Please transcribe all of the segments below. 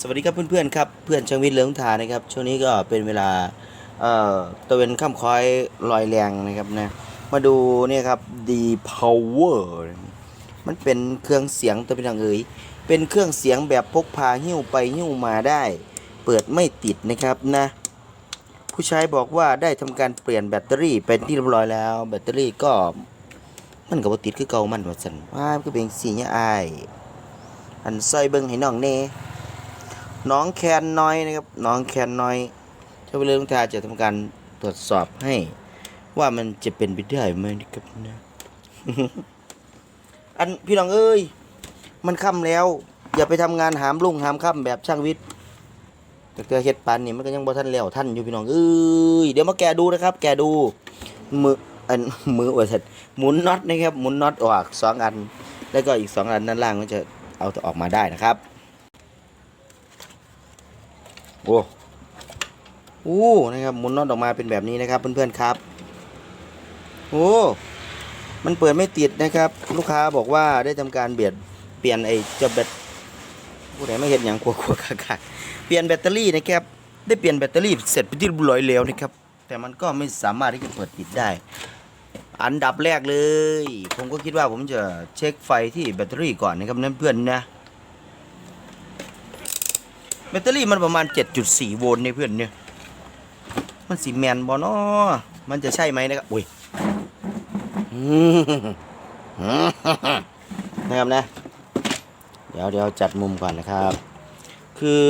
สวัสดีครับเพื่อนๆครับเพื่อนช่างวิทย์เลืองทานะครับช่วงนี้ก็เป็นเวลาเอ่อตะเวนค่ำคอยลอยแรงนะครับนะมาดูเนี่ยครับ The Power มันเป็นเครื่องเสียงตัวเป็นทางเอ๋ยเป็นเครื่องเสียงแบบพกพาหิ้วไปหิ้วมาได้ เปิดไม่ติดนะครับนะ ผู้ใช้บอกว่าได้ทำการเปลี่ยนแบตเตอรี่เป็นที่เรียบร้อยแล้ว แบตเตอรี่ก็มันก็บติดคือเก่ามันว่าซั่นว่ามันก็เป็นสีเนี่ยอายอันซอยเบิ่งให้น้องแน่ น้องแคนน้อยนะครับน้องแคนน้อยเจ้าเรื่องทาจะทำการตรวจสอบให้ ว่ามันจะเป็นไปได้ไหมนะครับนะอันพี่น้องเอ้ย มันค่ำแล้ว อย่าไปทำงานหามลุ่งหามค่ำแบบช่างวิทย์แต่เกิดเฮ็ดปันนี่มันก็ยังบ่ทันแล้วท่านอยู่พี่น้องเอ้ยเดี๋ยวมาแกดูนะครับ แกดูมืออันมือว่าเสร็จหมุนน็อตนะครับหมุนน็อตออกสองอัน แล้วก็อีกสองอันด้านล่างมันจะเอาออกมาได้นะครับ โอ้โอ้นะครับหมุนน็อตออกมาเป็นแบบนี้นะครับ เพื่อนๆครับ โอ้ มันเปิดไม่ติดนะครับ ลูกค้าบอกว่าได้ทำการเบียดเปลี่ยนไอ้เจ้าแบตผู้ใดไม่เห็นอย่างกลัวๆคักๆเปลี่ยนแบตเตอรี่นะครับ ได้เปลี่ยนแบตเตอรี่เสร็จไปที่รียบร้อยแล้วนะครับ แต่มันก็ไม่สามารถที่จะเปิดติดได้ อันดับแรกเลย ผมก็คิดว่าผมจะเช็คไฟที่แบตเตอรี่ก่อนนะครับนั่นเพื่อนนะ แบตเตอรี่มันประมาณ 7.4 โวลต์เนี่ยเพื่อนเนี่ย มันสีแมนบอนาะมันจะใช่ไหมนะครับอุ้ยนะครับนะ เดี๋ยวเดี๋ยวจัดมุมก่อนนะครับ คือ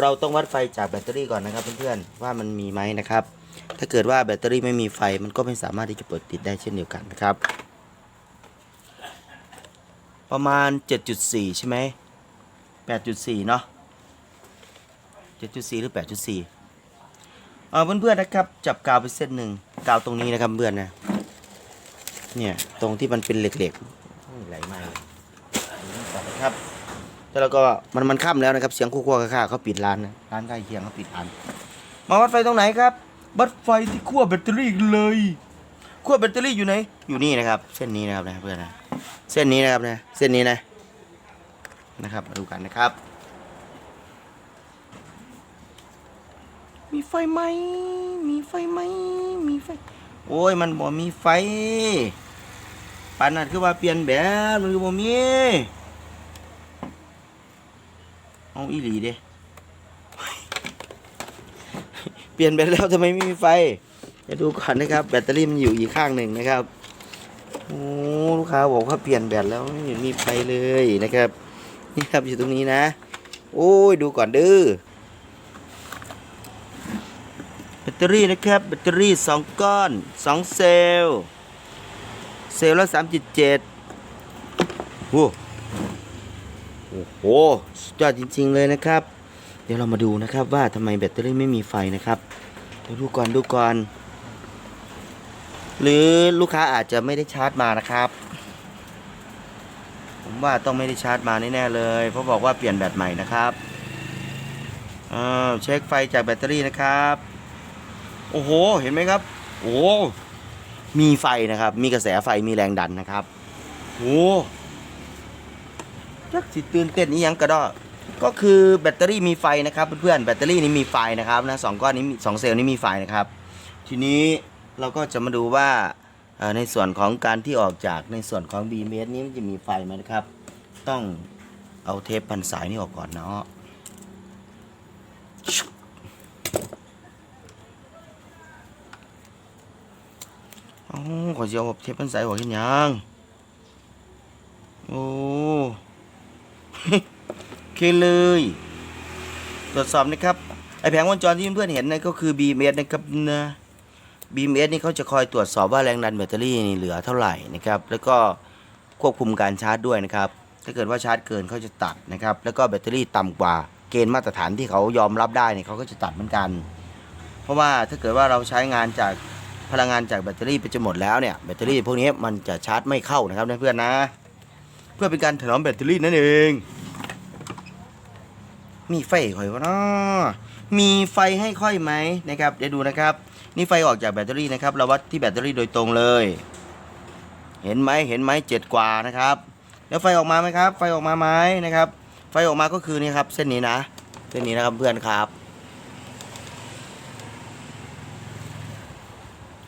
เราต้องวัดไฟจากแบตเตอรี่ก่อนนะครับเพื่อนๆว่ามันมีไหมนะครับ ถ้าเกิดว่าแบตเตอรี่ไม่มีไฟมันก็ไม่สามารถที่จะเปิดติดได้เช่นเดียวกันนะครับ ประมาณ 7.4 ใช่ไหม8.4 เนาะ 7.4 หรือ 8.4เออเพื่อนๆนะครับ จับกาวไปเส้นหนึ่งกาวตรงนี้นะครับเพื่อนนะ เนี่ยตรงที่มันเป็นเหล็กๆไหลมานี่นะครับแล้วก็มันมันค่ำแล้วนะครับเสียงคู่ๆข้าเขาปิดร้านนะร้านใกล้เคียงเขาปิดร้าน มาวัดไฟตรงไหนครับวัดไฟที่ขั้วแบตเตอรี่เลยขั้วแบตเตอรี่อยู่ไหน อยู่นี่นะครับ เส้นนี้นะครับนะเพื่อนนะ เส้นนี้นะครับนะ เส้นนี้นะ นะครับ มาดูกันนะครับ มีไฟไหม มีไฟไหม มีไฟ โอ้ย มันบ่มีไฟปานนั้นคือว่าเปลี่ยนแบบมันคือบ่มี เอาอีหลีเด้เปลี่ยนแบตแล้วทำไมไม่มีไฟจะดูก่อนนะครับ แบตเตอรี่มันอยู่อีกข้างหนึ่งนะครับโอ้ลูกค้าบอกว่าเปลี่ยนแบตแล้วไม่เห็นมีไฟเลยนะครับ นี่ครับอยู่ตรงนี้นะ โอ้ยดูก่อนเด้อ แบ ตเตอรี่นะครับ แบตเตอรี่ 2 ก้อน 2 เซลล์ เซลล์ละ3.7โอ้โอ้โหสุดยอดจริง ๆ เลยนะครับ เดี๋ยวเรามาดูนะครับว่าทำไมแบตเตอรี่ไม่มีไฟนะครับเดี๋ยวดูก่อนดูก่อน หรือลูกค้าอาจจะไม่ได้ชาร์จมานะครับ ผมว่าต้องไม่ได้ชาร์จมาแน่ๆเลย เพราะบอกว่าเปลี่ยนแบตใหม่นะครับเช็คไฟจากแบตเตอรี่นะครับ โอ้โห เห็นไหมครับ โอ้มีไฟนะครับ มีกระแสไฟมีแรงดันนะครับโอ้จักสิตื่นเต้นนี้ยังกระดอก็คือแบตเตอรี่มีไฟนะครับเพื่อนๆแบตเตอรี่นี้มีไฟนะครับนะสองก้อนนี้สองเซลล์นี้มีไฟนะครับ ทีนี้เราก็จะมาดูว่าในส่วนของการที่ออกจากในส่วนของ b m s นี้มันจะมีไฟไหมนะครับ ต้องเอาเทปพันสายนี่ออกก่อนเนาะ อขอเสียวเทปพันสายหัวขึ้นยังโอ้เคเลย ตรวจสอบนะครับ ไอแผงวงจรที่เพื่อนๆเห็นนั่นก็คือ BMS นะครับนะ BMS นี่เขาจะคอยตรวจสอบว่าแรงดันแบตเตอรี่นี่เหลือเท่าไหร่นะครับ แล้วก็ควบคุมการชาร์จด้วยนะครับ ถ้าเกิดว่าชาร์จเกินเขาจะตัดนะครับ แล้วก็แบตเตอรี่ต่ำกว่าเกณฑ์มาตรฐานที่เขายอมรับได้เนี่ยเขาก็จะตัดเหมือนกัน เพราะว่าถ้าเกิดว่าเราใช้งานจาก พลังงานจากแบตเตอรี่ไปจนหมดแล้วเนี่ยแบตเตอรี่พวกนี้มันจะชาร์จไม่เข้านะครับเพื่อนๆนะ เพื่อเป็นการถนอมแบตเตอรี่นั่นเอง มีไฟค่อยวะเนาะมีไฟให้ค่อยไหมนะครับเดี๋ยวดูนะครับ นี่ไฟออกจากแบตเตอรี่นะครับเราวัดที่แบตเตอรี่โดยตรงเลย เห็นไหมเห็นไหมเจ็ดกว่านะครับ แล้วไฟออกมาไหมครับ ไฟออกมาไหมนะครับ ไฟออกมาก็คือนี่ครับ เส้นนี้นะ เส้นนี้นะครับเพื่อนครับ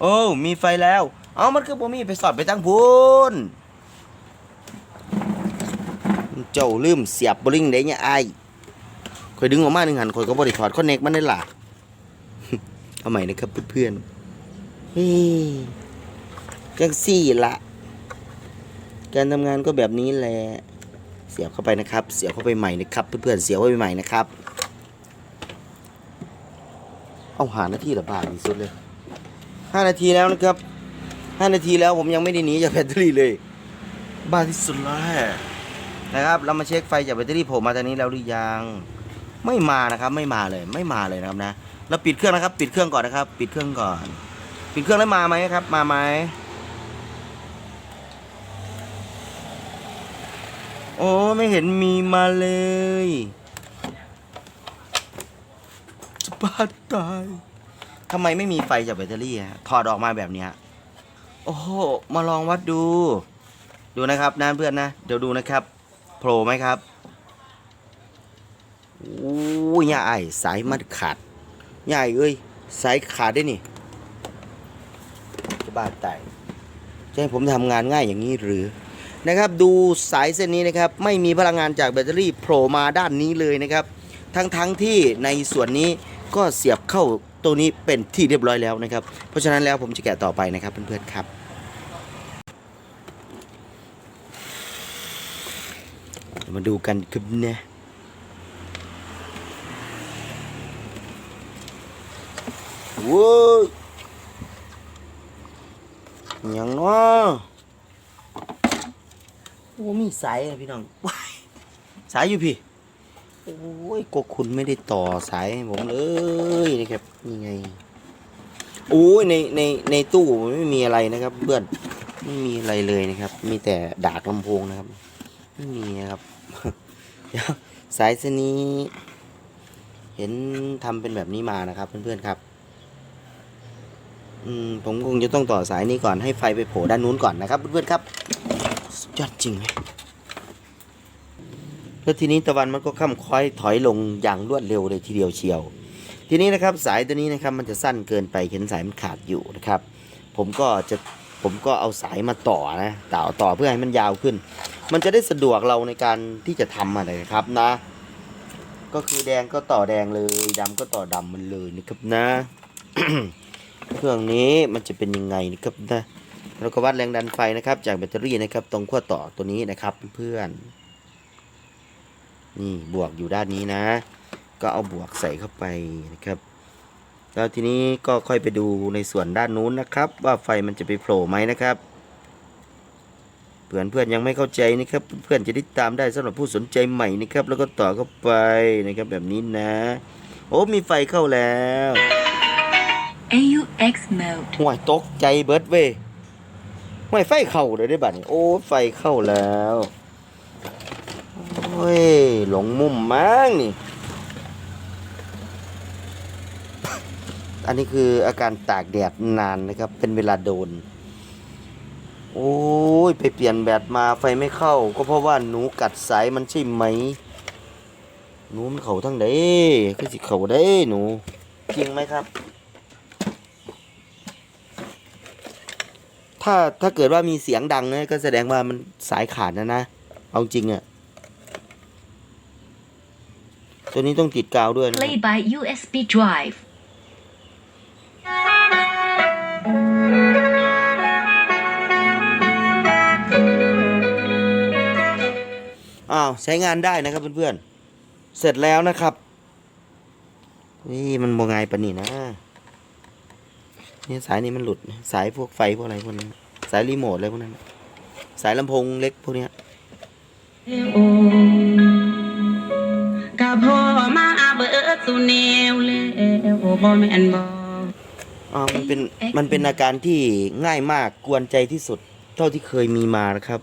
โอ้มีไฟแล้ว เอามันคือผมมีไปสอดไปตั้งพูนเจ้าลืมเสียบบลิงได้เนี่ยไอ้คอยดึงออกมาหนึ่งหันคอยก็บริถอดคอนเน็กมันได้ล่ะเอาใหม่นะครับเพื่อนๆเฮ้ยจังสี่ละ การทำงานก็แบบนี้แหละ เสียบเข้าไปนะครับ เสียบเข้าไปใหม่นะครับ เพื่อนๆ เสียบเข้าไปใหม่นะครับ เอาหานาทีละบาทที่สุดเลย ห้านาทีแล้วนะครับห้านาทีแล้วผมยังไม่ได้หนีจากแบตเตอรี่เลย บ้าที่สุดแล้วนะครับเรามาเช็คไฟจากแบตเตอรี่โผล่มาทางนี้แล้วหรือยังไม่มานะครับ ไม่มาเลยไม่มาเลยนะครับนะเราปิดเครื่องนะครับ ปิดเครื่องก่อนนะครับ ปิดเครื่องก่อน ปิดเครื่องแล้วมาไหมครับ มาไหมโอ้ไม่เห็นมีมาเลยจะบ้าตาย ทำไมไม่มีไฟจากแบตเตอรี่อะถอดออกมาแบบเนี้ยโอ้โห มาลองวัดดู ดูนะครับนะเพื่อนนะ เดี๋ยวดูนะครับ โผล่ไหมครับโอ้ยย่าไอสายมันขาดย่าไอเอ้ย สายขาดได้นี่ จะบ้าตายจะให้ผมทำงานง่ายอย่างนี้หรือนะครับ ดูสายเส้นนี้นะครับ ไม่มีพลังงานจากแบตเตอรี่โผล่มาด้านนี้เลยนะครับ ทั้งทั้งที่ในส่วนนี้ก็เสียบเข้า ตัวนี้เป็นที่เรียบร้อยแล้วนะครับ เพราะฉะนั้นแล้วผมจะแกะต่อไปนะครับเพื่อนๆครับ มาดูกันครับเนี่ยโว้ยยังเนาะโอ้มีสายอะพี่น้องสายอยู่พี่ โอ้ยก็คุณไม่ได้ต่อสายผมเลยนะครับนี่ไงโอ้ยในในในตู้ไม่มีอะไรนะครับเพื่อนไม่มีอะไรเลยนะครับ มีแต่ดากลำโพงนะครับไม่มีนะครับสายเส้นนี้เห็นทำเป็นแบบนี้มานะครับ เพื่อนๆครับอืมผมคงจะต้องต่อสายนี้ก่อนให้ไฟไปโผล่ด้านนู้นก่อนนะครับ เพื่อนๆครับยอดจริงเลย แล้วทีนี้ตะวันมันก็ค่ำค้อยถอยลงอย่างรวดเร็วเลยทีเดียวเชียว ทีนี้นะครับสายตัวนี้นะครับมันจะสั้นเกินไปเห็นสายมันขาดอยู่นะครับ ผมก็จะผมก็เอาสายมาต่อนะต่อต่อเพื่อให้มันยาวขึ้น มันจะได้สะดวกเราในการที่จะทำอะไรนะครับนะ ก็คือแดงก็ต่อแดงเลยดำก็ต่อดำมันเลยนะครับนะ เครื่องนี้มันจะเป็นยังไงนะครับนะแล้วก็วัดแรงดันไฟนะครับ จากแบตเตอรี่นะครับ ตรงขั้วต่อตัวนี้นะครับเพื่อนๆ นี่บวกอยู่ด้านนี้นะ ก็เอาบวกใส่เข้าไปนะครับแล้วทีนี้ก็ค่อยไปดูในส่วนด้านนู้นนะครับ ว่าไฟมันจะไปโผล่ไหมนะครับเพื่อนเพื่อนๆยังไม่เข้าใจนะครับ เพื่อนๆจะได้ตามได้สำหรับผู้สนใจใหม่นะครับ แล้วก็ต่อเข้าไปนะครับแบบนี้นะ โอ้มีไฟเข้าแล้ว AUX mode. ห่วยตกใจเบิดเว้ยห่วยไฟเข้าเลยได้บัดนี้โอ้ไฟเข้าแล้วโอ้ยห ลงมุมมั้งนี่ อันนี้คืออาการตากแดดนานนะครับ เป็นเวลาโดน โอ้ย ไปเปลี่ยนแบตมาไฟไม่เข้า ก็เพราะว่าหนูกัดสายมันใช่ไหม หนูมันเข้าทั้งใดคือสิเข้าได้หนู จริงไหมครับ ถ้าถ้าเกิดว่ามีเสียงดังนะก็แสดงว่ามันสายขาดนะนะ เอาจริงอะ ตัวนี้ต้องติดกาวด้วยนะครับ Play by USB drive. อ้าวใช้งานได้นะครับเพื่อนๆ เสร็จแล้วนะครับ นี่มันโมไงปะนี่นะเนี่ยสายนี้มันหลุดนะสายพวกไฟพวกอะไรพวกนั้น สายรีโมทอะไรพวกนั้นนะสายลำโพงเล็กพวกเนี้ยโอ้กะ พ่อมาเบิดสุแนวแล้วบ่แม่นบ่อ่ามันเป็นมันเป็นอาการที่ง่ายมากกวนใจที่สุดเท่าที่เคยมีมานะครับ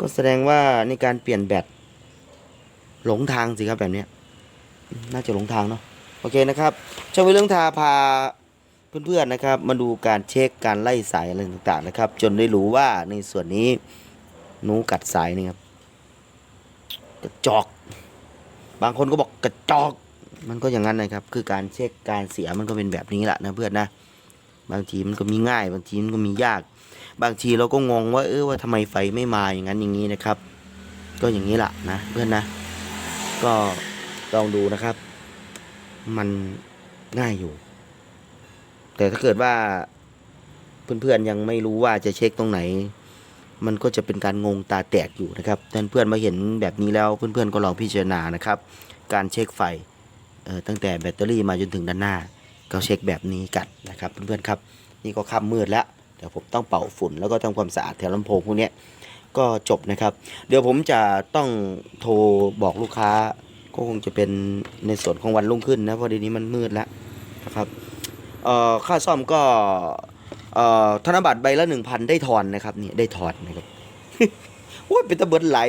ก็แสดงว่าในการเปลี่ยนแบตหลงทางสิครับแบบเนี้ยอืมน่าจะหลงทางเนาะโอเคนะครับช่างวิเรื่องทาพาเพื่อนๆนะครับ มาดูการเช็คการไล่สายอะไรต่างๆนะครับ จนได้รู้ว่าในส่วนนี้หนูกัดสายนี่ครับกระจอก บางคนก็บอกกระจอกมันก็อย่างนั้นนะครับ คือการเช็คการเสียมันก็เป็นแบบนี้แหละนะเพื่อนนะ บางทีมันก็มีง่าย บางทีมันก็มียาก บางทีเราก็งงว่าเออว่าทำไมไฟไม่มาอย่างนั้นอย่างนี้นะครับ ก็อย่างนี้แหละนะเพื่อนนะ ก็ลองดูนะครับ มันง่ายอยู่ แต่ถ้าเกิดว่าเพื่อนๆยังไม่รู้ว่าจะเช็คตรงไหน มันก็จะเป็นการงงตาแตกอยู่นะครับแต่เพื่อนมาเห็นแบบนี้แล้วเพื่อนๆก็ลองพิจารณานะครับ การเช็คไฟตั้งแต่แบตเตอรี่มาจนถึงด้านหน้า ก็เช็คแบบนี้กันนะครับเพื่อนๆครับนี่ก็ค่ำมืดแล้วเดี๋ยวผมต้องเป่าฝุ่นแล้วก็ทำความสะอาดแถวลำโพงพวกนี้ก็จบนะครับ เดี๋ยวผมจะต้องโทรบอกลูกค้าก็คงจะเป็นในส่วนของวันรุ่งขึ้นนะเพราะเดี๋ยวนี้มันมืดแล้วนะครับค่าซ่อมก็ ธนบัตรใบละหนึ่งพันได้ทอนนะครับนี่ได้ทอนนะครับโอ้ยเป็นตะเบิดหลาย